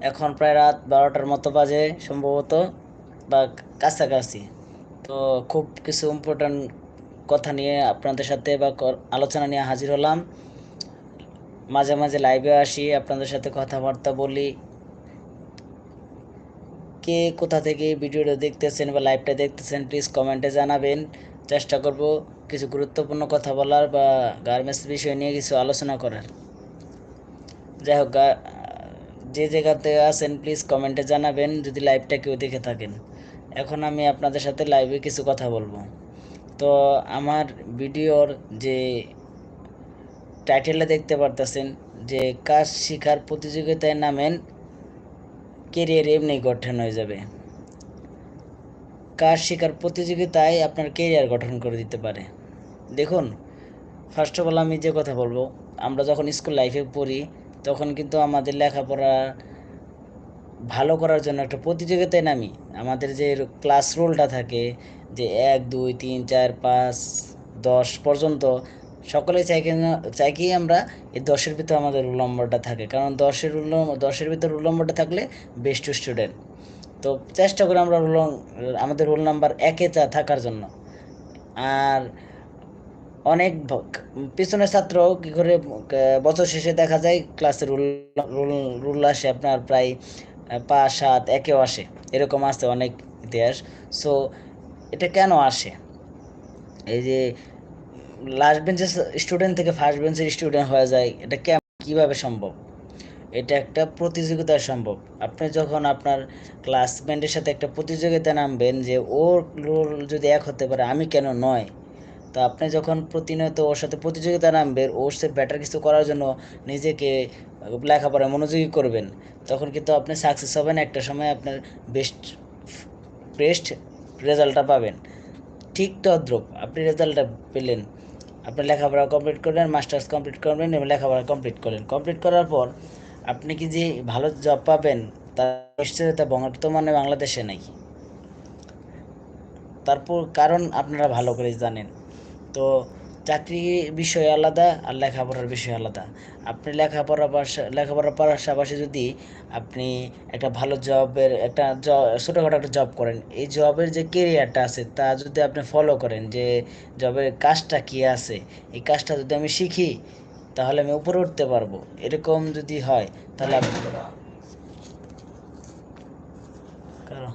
এখন প্রায় রাত বারোটার মতো বাজে সম্ভবত, বা কাছাকাছি। তো খুব কিছু ইম্পর্ট্যান্ট কথা নিয়ে আপনাদের সাথে বা আলোচনা নিয়ে হাজির হলাম। মাঝে মাঝে লাইভে আসি, আপনাদের সাথে কথাবার্তা বলি। কে কোথা থেকে ভিডিওটা দেখতেছেন বা লাইভটা দেখতেছেন প্লিজ কমেন্টে জানাবেন। চেষ্টা করব কিছু গুরুত্বপূর্ণ কথা বলার বা গার্মেন্টস বিষয় নিয়ে কিছু আলোচনা করার। যাই হোক যে জায়গাতে আছেন প্লিজ কমেন্টে জানাবেন, যদি লাইভটা কেউ দেখে থাকেন। এখন আমি আপনাদের সাথে লাইভে কিছু কথা বলব। তো আমার ভিডিওর যে টাইটেলটা দেখতে পারতেছেন, যে কাজ শিখার প্রতিযোগিতায় নামেন কেরিয়ার এমনি গঠন হয়ে যাবে। কাজ শেখার প্রতিযোগিতায় আপনার কেরিয়ার গঠন করে দিতে পারে। দেখুন ফার্স্ট অফ অল আমি যে কথা বলব, আমরা যখন স্কুল লাইফে পড়ি তখন কিন্তু আমাদের লেখাপড়া ভালো করার জন্য একটা প্রতিযোগিতায় নামি। আমাদের যে ক্লাস রোলটা থাকে, যে এক, দুই, তিন, চার, পাঁচ, দশ পর্যন্ত, সকলে চাই চাই কি আমরা এই দশের ভিতরে আমাদের রোল নম্বরটা থাকে। কারণ দশের রোল দশের ভিতর রোল নম্বরটা থাকলে বেস্ট স্টুডেন্ট তো চেষ্টা করি আমরা রোল আমাদের রোল নাম্বার একে থাকার জন্য। আর অনেক পিছনের ছাত্র কি করে বছর শেষে দেখা যায় ক্লাসে রুল রুল আসে আপনার প্রায় পাঁচ সাত একেও আসে। এরকম আছে অনেক ইতিহাস। সো এটা কেন আসে? এই যে লাস্ট বেঞ্চের স্টুডেন্ট থেকে ফার্স্ট বেঞ্চের স্টুডেন্ট হয়ে যায়, এটা কেমন কীভাবে সম্ভব? এটা একটা প্রতিযোগিতা সম্ভব। আপনি যখন আপনার ক্লাসমেটের সাথে একটা প্রতিযোগিতা নামবেন যে, ওর রোল যদি এক হতে পারে, আমি কেন নয়? তো আপনি যখন প্রতিনিয়ত ওর সাথে প্রতিযোগিতা নামবেন ওর সে বেটার কিছু করার জন্য নিজেকে লেখাপড়ায় মনোযোগী করবেন, তখন কিন্তু আপনি সাকসেস হবেন, একটা সময় আপনার বেস্ট বেস্ট রেজাল্টটা পাবেন। ঠিক তদ্রুপ আপনি রেজাল্টটা পেলেন, আপনি লেখাপড়া কমপ্লিট করলেন মাস্টার্স কমপ্লিট করবেন এবং লেখাপড়া কমপ্লিট করলেন। কমপ্লিট করার পর আপনি কি যে ভালো জব পাবেন, তার নিশ্চয়তা বর্তমানে বাংলাদেশে নেই তারপর কারণ আপনারা ভালো করে জানেন। তো চাকরি বিষয় আলাদা আর লেখাপড়ার বিষয় আলাদা। আপনি লেখাপড়া লেখাপড়ার পাশাপাশি যদি আপনি একটা ভালো জবের, একটা ছোটোখাটো একটা জব করেন, এই জবের যে কেরিয়ারটা আছে তা যদি আপনি ফলো করেন যে জবের কাজটা কী আছে, এই কাজটা যদি আমি শিখি, তাহলে আমি উপরে উঠতে পারব। এরকম যদি হয়, তাহলে আপনি কারণ